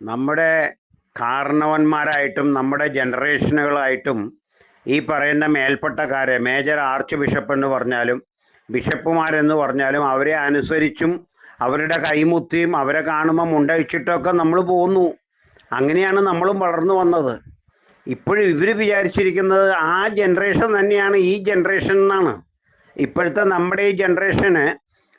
നമ്മുടെ കാരണവന്മാരായിട്ടും നമ്മുടെ ജനറേഷനുകളായിട്ടും ഈ പറയുന്ന മേൽപ്പെട്ടക്കാരെ മേജർ ആർച്ച് ബിഷപ്പ് എന്ന് പറഞ്ഞാലും ബിഷപ്പുമാരെന്ന് പറഞ്ഞാലും അവരെ അനുസരിച്ചും അവരുടെ കൈമുത്തിയും അവരെ കാണുമ്പോൾ മുണ്ടഴിച്ചിട്ടൊക്കെ നമ്മൾ പോകുന്നു അങ്ങനെയാണ് നമ്മളും വളർന്നു വന്നത്. ഇപ്പോഴും ഇവർ വിചാരിച്ചിരിക്കുന്നത് ആ ജനറേഷൻ തന്നെയാണ് ഈ ജനറേഷൻ എന്നാണ്. ഇപ്പോഴത്തെ നമ്മുടെ ഈ ജനറേഷന്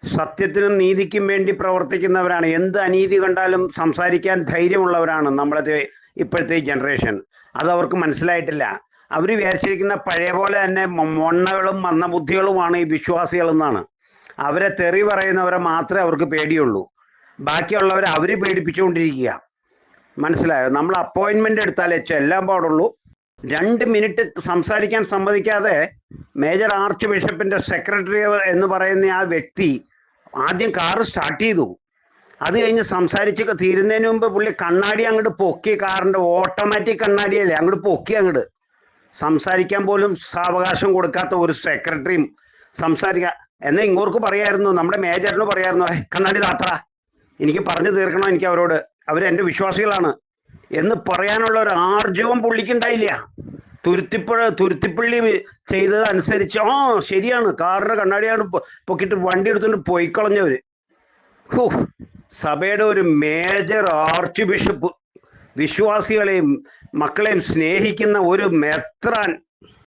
സത്യത്തിനും നീതിക്കും വേണ്ടി പ്രവർത്തിക്കുന്നവരാണ്. എന്ത് അനീതി കണ്ടാലും സംസാരിക്കാൻ ധൈര്യമുള്ളവരാണ് നമ്മളത്തെ ഇപ്പോഴത്തെ ജനറേഷൻ. അത് അവർക്ക് മനസ്സിലായിട്ടില്ല. അവർ വിചാരിച്ചിരിക്കുന്ന പഴയ പോലെ തന്നെ മൊണ്ണകളും മന്ദബുദ്ധികളുമാണ് ഈ വിശ്വാസികൾ എന്നാണ്. അവരെ തെറി പറയുന്നവരെ മാത്രമേ അവർക്ക് പേടിയുള്ളൂ. ബാക്കിയുള്ളവരെ അവർ പേടിപ്പിച്ചുകൊണ്ടിരിക്കുക. മനസ്സിലായോ? നമ്മൾ അപ്പോയിൻമെന്റ് എടുത്താലേ ചെല്ലാൻ പാടുള്ളൂ. രണ്ട് മിനിറ്റ് സംസാരിക്കാൻ സമ്മതിക്കാതെ മേജർ ആർച്ച് ബിഷപ്പിന്റെ സെക്രട്ടറി എന്ന് പറയുന്ന ആ വ്യക്തി ആദ്യം കാറ് സ്റ്റാർട്ട് ചെയ്തു. അത് കഴിഞ്ഞ് സംസാരിച്ചൊക്കെ തീരുന്നതിന് മുമ്പ് പുള്ളി കണ്ണാടി അങ്ങോട്ട് പൊക്കി കാറിന്റെ ഓട്ടോമാറ്റിക് കണ്ണാടിയല്ലേ അങ്ങോട്ട് പൊക്കി അങ്ങോട്ട്. സംസാരിക്കാൻ പോലും സാവകാശം കൊടുക്കാത്ത ഒരു സെക്രട്ടറിയും സംസാരിക്കുക എന്നാ ഇങ്ങോർക്ക് പറയായിരുന്നു നമ്മുടെ മേജറിന് പറയായിരുന്നു "ഏയ്, കണ്ണാടി താത്ര എനിക്ക് പറഞ്ഞു തീർക്കണം എനിക്ക് അവരോട്? അവരെ എന്റെ വിശ്വാസികളാണ്. എന്ന് പറയാനുള്ള ഒരു ആർജവം പുള്ളിക്കുണ്ടായില്ല തുരുത്തിപ്പുഴ തുരുത്തിപ്പള്ളി ചെയ്തത് അനുസരിച്ച് ആ ശരിയാണ്. കാറിന്റെ കണ്ണാടിയാണ് പൊക്കിട്ട് വണ്ടി എടുത്തുകൊണ്ട് പോയിക്കളഞ്ഞവര്. ഹൂ സഭയുടെ ഒരു മേജർ ആർച്ച് ബിഷപ്പ് വിശ്വാസികളെയും മക്കളെയും സ്നേഹിക്കുന്ന ഒരു മെത്രാൻ.